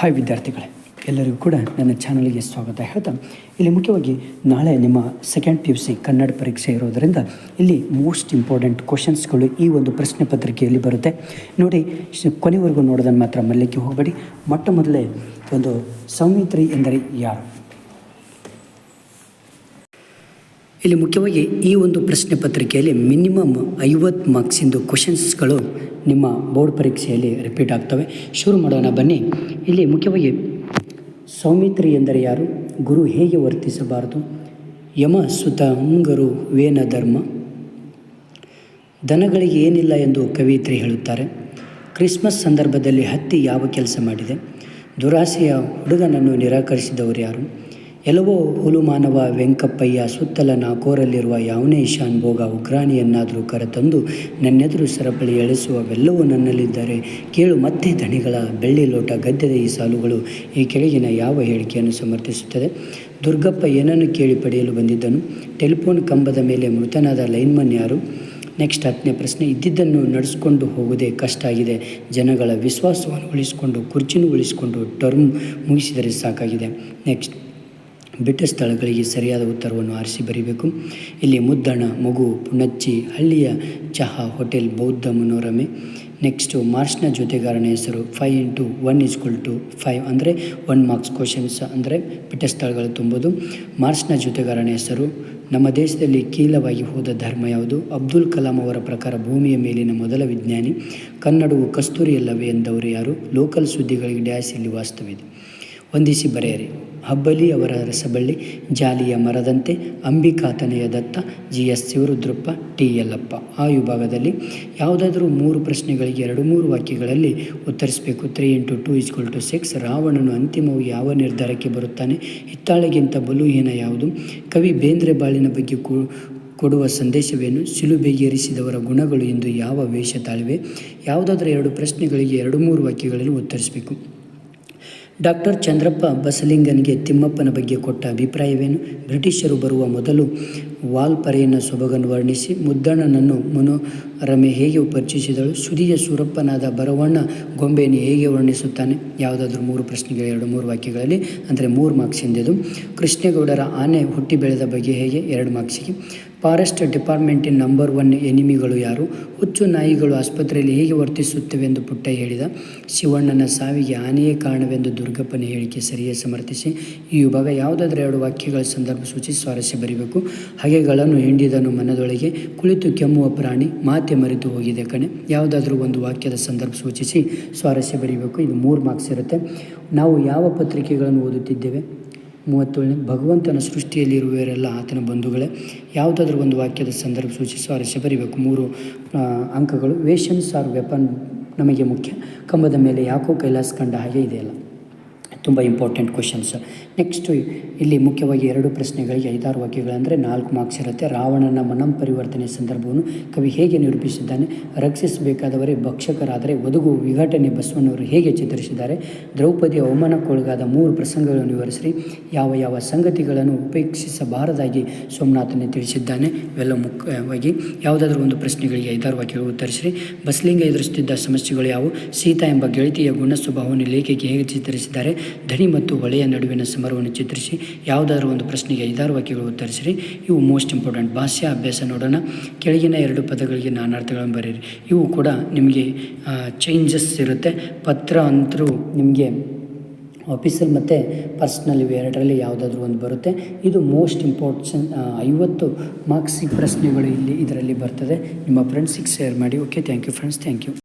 Hi ವಿದ್ಯಾರ್ಥಿಗಳೇ, ಎಲ್ಲರಿಗೂ ಕೂಡ ನನ್ನ ಚಾನಲ್ಗೆ ಸ್ವಾಗತ. ಹೇಳ್ತಾ ಇಲ್ಲಿ ಮುಖ್ಯವಾಗಿ ನಾಳೆ ನಿಮ್ಮ second P U C Kannada ಪರೀಕ್ಷೆ ಇರೋದರಿಂದ ಇಲ್ಲಿ ಮೋಸ್ಟ್ ಇಂಪಾರ್ಟೆಂಟ್ ಕ್ವಶನ್ಸ್ಗಳು ಈ ಒಂದು ಪ್ರಶ್ನೆ ಪತ್ರಿಕೆಯಲ್ಲಿ ಬರುತ್ತೆ. ನೋಡಿ ಕೊನೆವರೆಗೂ ನೋಡೋದನ್ನು ಮಾತ್ರ ಮಲ್ಲಿಗೆ ಹೋಗಬೇಡಿ. ಮೊಟ್ಟ ಮೊದಲೇ ಒಂದು ಸೌಮಿತ್ರಿ ಎಂದರೆ ಯಾರು? ಇಲ್ಲಿ ಮುಖ್ಯವಾಗಿ ಈ ಒಂದು ಪ್ರಶ್ನೆ ಪತ್ರಿಕೆಯಲ್ಲಿ ಮಿನಿಮಮ್ ಐವತ್ತು ಮಾರ್ಕ್ಸಿಂದು ಕ್ವಶನ್ಸ್ಗಳು ನಿಮ್ಮ ಬೋರ್ಡ್ ಪರೀಕ್ಷೆಯಲ್ಲಿ ರಿಪೀಟ್ ಆಗ್ತವೆ. ಶುರು ಮಾಡೋಣ ಬನ್ನಿ. ಇಲ್ಲಿ ಮುಖ್ಯವಾಗಿ ಸೌಮಿತ್ರಿ ಎಂದರೆ ಯಾರು? ಗುರು ಹೇಗೆ ವರ್ತಿಸಬಾರದು? ಯಮ ಸುತ ಅಂಗರು ವೇನ ಧರ್ಮ. ದನಗಳಿಗೆ ಏನಿಲ್ಲ ಎಂದು ಕವಿಯತ್ರಿ ಹೇಳುತ್ತಾರೆ. ಕ್ರಿಸ್ಮಸ್ ಸಂದರ್ಭದಲ್ಲಿ ಹತ್ತಿ ಯಾವ ಕೆಲಸ ಮಾಡಿದೆ? ದುರಾಸೆಯ ಹುಡುಗನನ್ನು ನಿರಾಕರಿಸಿದವರು ಯಾರು? ಎಲ್ಲವೋ ಹುಲುಮಾನವ ವೆಂಕಪ್ಪಯ್ಯ ಸುತ್ತಲ ನಾಕೋರಲ್ಲಿರುವ ಯಾವನೇ ಶಾನ್ ಭೋಗ ಉಗ್ರಾಣಿಯನ್ನಾದರೂ ಕರೆತಂದು ನನ್ನೆದುರು ಸರಪಳಿ ಎಳೆಸುವವೆಲ್ಲವೂ ನನ್ನಲ್ಲಿದ್ದರೆ ಕೇಳು ಮತ್ತೆ ದಣಿಗಳ ಬೆಳ್ಳಿ ಲೋಟ ಗದ್ದೆದ ಈ ಸಾಲುಗಳು ಈ ಕೆಳಗಿನ ಯಾವ ಹೇಳಿಕೆಯನ್ನು ಸಮರ್ಥಿಸುತ್ತದೆ? ದುರ್ಗಪ್ಪ ಏನನ್ನು ಕೇಳಿ ಪಡೆಯಲು ಬಂದಿದ್ದನು? ಟೆಲಿಫೋನ್ ಕಂಬದ ಮೇಲೆ ಮೃತನಾದ ಲೈನ್ಮನ್ ಯಾರು? ನೆಕ್ಸ್ಟ್ ಹತ್ತನೇ ಪ್ರಶ್ನೆ, ಇದ್ದಿದ್ದನ್ನು ನಡೆಸ್ಕೊಂಡು ಹೋಗುವುದೇ ಕಷ್ಟ ಆಗಿದೆ. ಜನಗಳ ವಿಶ್ವಾಸವನ್ನು ಉಳಿಸಿಕೊಂಡು ಕುರ್ಚಿನೂ ಉಳಿಸಿಕೊಂಡು ಟರ್ಮ್ ಮುಗಿಸಿದರೆ ಸಾಕಾಗಿದೆ. ನೆಕ್ಸ್ಟ್. ಬಿಟ್ಟ ಸ್ಥಳಗಳಿಗೆ ಸರಿಯಾದ ಉತ್ತರವನ್ನು ಆರಿಸಿ ಬರೀಬೇಕು. ಇಲ್ಲಿ ಮುದ್ದಣ, ಮಗು, ಪುಣಚ್ಚಿ, ಹಳ್ಳಿಯ ಚಹಾ ಹೋಟೆಲ್, ಬೌದ್ಧ ಮನೋರಮೆ. ನೆಕ್ಸ್ಟು ಮಾರ್ಚ್ನ ಜೊತೆಗಾರನ ಹೆಸರು five into one equal to five ಅಂದರೆ ಒನ್ ಮಾರ್ಕ್ಸ್ ಕ್ವಶನ್ಸ್ ಅಂದರೆ ಬಿಟ್ಟ ಸ್ಥಳಗಳು ತುಂಬೋದು. ಮಾರ್ಚ್ನ ಜೊತೆಗಾರನ ಹೆಸರು, ನಮ್ಮ ದೇಶದಲ್ಲಿ ಕೀಲವಾಗಿ ಹೋದ ಧರ್ಮ ಯಾವುದು? ಅಬ್ದುಲ್ ಕಲಾಂ ಅವರ ಪ್ರಕಾರ ಭೂಮಿಯ ಮೇಲಿನ ಮೊದಲ ವಿಜ್ಞಾನಿ. ಕನ್ನಡವು ಕಸ್ತೂರಿಯಲ್ಲವೇ ಎಂದವರು ಯಾರು? ಲೋಕಲ್ ಸುದ್ದಿಗಳಿಗೆ ಡ್ಯಾಶ್ ಇಲ್ಲಿ ವಾಸ್ತವಿದೆ. ವಂದಿಸಿ ಬರೆಯಿರಿ. ಹಬ್ಬಲಿ ಅವರ ರಸಬಳ್ಳಿ, ಜಾಲಿಯ ಮರದಂತೆ Ambikatanayadatta G S Shivarudrappa T Yallappa ಆ ವಿಭಾಗದಲ್ಲಿ ಯಾವುದಾದರೂ ಮೂರು ಪ್ರಶ್ನೆಗಳಿಗೆ ಎರಡು ಮೂರು ವಾಕ್ಯಗಳಲ್ಲಿ ಉತ್ತರಿಸಬೇಕು. Three into two equal to six. ರಾವಣನು ಅಂತಿಮವು ಯಾವ ನಿರ್ಧಾರಕ್ಕೆ ಬರುತ್ತಾನೆ? ಹಿತ್ತಾಳೆಗಿಂತ ಬಲುಹೀನ ಯಾವುದು? ಕವಿ ಬೇಂದ್ರೆ ಬಾಳಿನ ಬಗ್ಗೆ ಕೊಡುವ ಸಂದೇಶವೇನು? ಸಿಲುಬೆಗೇರಿಸಿದವರ ಗುಣಗಳು ಎಂದು ಯಾವ ವೇಷ ತಾಳಿವೆ? ಯಾವುದಾದ್ರೂ ಎರಡು ಪ್ರಶ್ನೆಗಳಿಗೆ ಎರಡು ಮೂರು ವಾಕ್ಯಗಳಲ್ಲಿ ಉತ್ತರಿಸಬೇಕು. ಡಾಕ್ಟರ್ ಚಂದ್ರಪ್ಪ ಬಸಲಿಂಗನಿಗೆ ತಿಮ್ಮಪ್ಪನ ಬಗ್ಗೆ ಕೊಟ್ಟ ಅಭಿಪ್ರಾಯವೇನು? ಬ್ರಿಟಿಷರು ಬರುವ ಮೊದಲು ವಾಲ್ಪರೆಯನ್ನ ಸೊಬಗನ್ನು ವರ್ಣಿಸಿ ಮುದ್ದಣ್ಣನನ್ನು ಮನೋರಮೆ ಹೇಗೆ ಪರಿಚಯಿಸಿದಳು? ಸುದಿಯ ಸೂರಪ್ಪನಾದ ಬರವಣ್ಣ ಗೊಂಬೆಯನ್ನು ಹೇಗೆ ವರ್ಣಿಸುತ್ತಾನೆ? ಯಾವುದಾದ್ರೂ ಮೂರು ಪ್ರಶ್ನೆಗಳು ಎರಡು ಮೂರು ವಾಕ್ಯಗಳಲ್ಲಿ, ಅಂದರೆ ಮೂರು ಮಾರ್ಕ್ಸಿಂದದು ಕೃಷ್ಣೇಗೌಡರ ಆನೆ ಹುಟ್ಟಿ ಬೆಳೆದ ಬಗ್ಗೆ ಹೇಗೆ? ಎರಡು ಮಾರ್ಕ್ಸಿಗೆ. ಫಾರೆಸ್ಟ್ ಡಿಪಾರ್ಟ್ಮೆಂಟಿನ ನಂಬರ್ ಒನ್ ಎನಿಮಿಗಳು ಯಾರು? ಹುಚ್ಚು ನಾಯಿಗಳು ಆಸ್ಪತ್ರೆಯಲ್ಲಿ ಹೇಗೆ ವರ್ತಿಸುತ್ತವೆ ಎಂದು ಪುಟ್ಟ ಹೇಳಿದ. ಶಿವಣ್ಣನ ಸಾವಿಗೆ ಆನೆಯೇ ಕಾರಣವೆಂದು ದುರ್ಗಪ್ಪನ ಹೇಳಿಕೆ ಸರಿಯೇ ಸಮರ್ಥಿಸಿ. ಈ ವಿಭಾಗ ಯಾವುದಾದ್ರೂ ಎರಡು ವಾಕ್ಯಗಳ ಸಂದರ್ಭ ಸೂಚಿಸಿ ಸ್ವಾರಸ್ಯ ಬರೀಬೇಕು. ಹಗೆಗಳನ್ನು ಹಿಂಡಿದನು ಮನದೊಳಗೆ. ಕುಳಿತು ಕೆಮ್ಮುವ ಪ್ರಾಣಿ, ಮಾತೆ ಮರೆತು ಹೋಗಿದೆ ಕಣೆ. ಯಾವುದಾದ್ರೂ ಒಂದು ವಾಕ್ಯದ ಸಂದರ್ಭ ಸೂಚಿಸಿ ಸ್ವಾರಸ್ಯ ಬರೀಬೇಕು. ಇದು ಮೂರು ಮಾರ್ಕ್ಸ್ ಇರುತ್ತೆ. ನಾವು ಯಾವ ಪತ್ರಿಕೆಗಳನ್ನು ಓದುತ್ತಿದ್ದೇವೆ? ಮೂವತ್ತೇಳನೇ, ಭಗವಂತನ ಸೃಷ್ಟಿಯಲ್ಲಿರುವವರೆಲ್ಲ ಆತನ ಬಂಧುಗಳೇ, ಯಾವುದಾದ್ರೂ ಒಂದು ವಾಕ್ಯದ ಸಂದರ್ಭ ಸೂಚಿಸಿ ಸ್ವಾರಸ್ಯ ಬರೀಬೇಕು. ಮೂರು ಅಂಕಗಳು. ವೇಷನ್ಸ್ ಆರ್ ವೆಪನ್ ನಮಗೆ ಮುಖ್ಯ. ಕಂಬದ ಮೇಲೆ ಯಾಕೋ ಕೈಲಾಸ ಕಂಡ ಹಾಗೆ ಇದೆಯಲ್ಲ. ತುಂಬ ಇಂಪಾರ್ಟೆಂಟ್ ಕ್ವಶನ್ಸ್ ನೆಕ್ಸ್ಟು ಇಲ್ಲಿ ಮುಖ್ಯವಾಗಿ ಎರಡು ಪ್ರಶ್ನೆಗಳಿಗೆ ಐದಾರು ವಾಕ್ಯಗಳಂದರೆ ನಾಲ್ಕು ಮಾರ್ಕ್ಸ್ ಇರುತ್ತೆ. ರಾವಣನ ಮನಂ ಪರಿವರ್ತನೆ ಸಂದರ್ಭವನ್ನು ಕವಿ ಹೇಗೆ ನಿರೂಪಿಸಿದ್ದಾನೆ? ರಕ್ಷಿಸಬೇಕಾದವರೇ ಭಕ್ಷಕರಾದರೆ ಒದಗು ವಿಘಟನೆ ಬಸವಣ್ಣವರು ಹೇಗೆ ಚಿತ್ರಿಸಿದ್ದಾರೆ? ದ್ರೌಪದಿ ಅವಮಾನಕ್ಕೊಳಗಾದ ಮೂರು ಪ್ರಸಂಗಗಳನ್ನು ವಿವರಿಸಿ ಯಾವ ಯಾವ ಸಂಗತಿಗಳನ್ನು ಉಪೇಕ್ಷಿಸಬಾರದಾಗಿ ಸೋಮನಾಥನೇ ತಿಳಿಸಿದ್ದಾನೆ? ಇವೆಲ್ಲ ಮುಖ್ಯವಾಗಿ ಯಾವುದಾದ್ರೂ ಒಂದು ಪ್ರಶ್ನೆಗಳಿಗೆ ಐದಾರು ವಾಕ್ಯಗಳು ಉತ್ತರಿಸಿರಿ. ಬಸ್ಲಿಂಗ ಎದುರಿಸುತ್ತಿದ್ದ ಸಮಸ್ಯೆಗಳು ಯಾವುವು? ಸೀತಾ ಎಂಬ ಗೆಳತಿಯ ಗುಣ ಸ್ವಭಾವವನ್ನು ಲೇಖಕಿ ಹೇಗೆ ಚಿತ್ರಿಸಿದ್ದಾರೆ? ಧನಿ ಮತ್ತು ಒಳೆಯ ನಡುವಿನ ಸಮರವನ್ನು ಚಿತ್ರಿಸಿ, ಯಾವುದಾದ್ರೂ ಒಂದು ಪ್ರಶ್ನೆಗೆ ಐದಾರು ವಾಕ್ಯಗಳು ಉತ್ತರಿಸಿರಿ. ಇವು ಮೋಸ್ಟ್ ಇಂಪಾರ್ಟೆಂಟ್ ಭಾಷಾ ಅಭ್ಯಾಸ ನೋಡೋಣ. ಕೆಳಗಿನ ಎರಡು ಪದಗಳಿಗೆ ನಾನಾರ್ಥಗಳನ್ನು ಬರೀರಿ ಇವು ಕೂಡ ನಿಮಗೆ ಚೇಂಜಸ್ ಇರುತ್ತೆ. ಪತ್ರ ಅಂತರೂ ನಿಮಗೆ ಆಫೀಸಲ್ಲಿ ಮತ್ತು ಪರ್ಸ್ನಲ್ ಇವು. ಎರಡರಲ್ಲಿ ಯಾವುದಾದ್ರೂ ಒಂದು ಬರುತ್ತೆ. ಇದು ಮೋಸ್ಟ್ ಇಂಪಾರ್ಟೆನ್ ಐವತ್ತು ಮಾರ್ಕ್ಸಿಗೆ ಪ್ರಶ್ನೆಗಳು ಇಲ್ಲಿ ಇದರಲ್ಲಿ ಬರ್ತದೆ. ನಿಮ್ಮ ಫ್ರೆಂಡ್ಸಿಗೆ ಶೇರ್ ಮಾಡಿ. Okay thank you friends thank you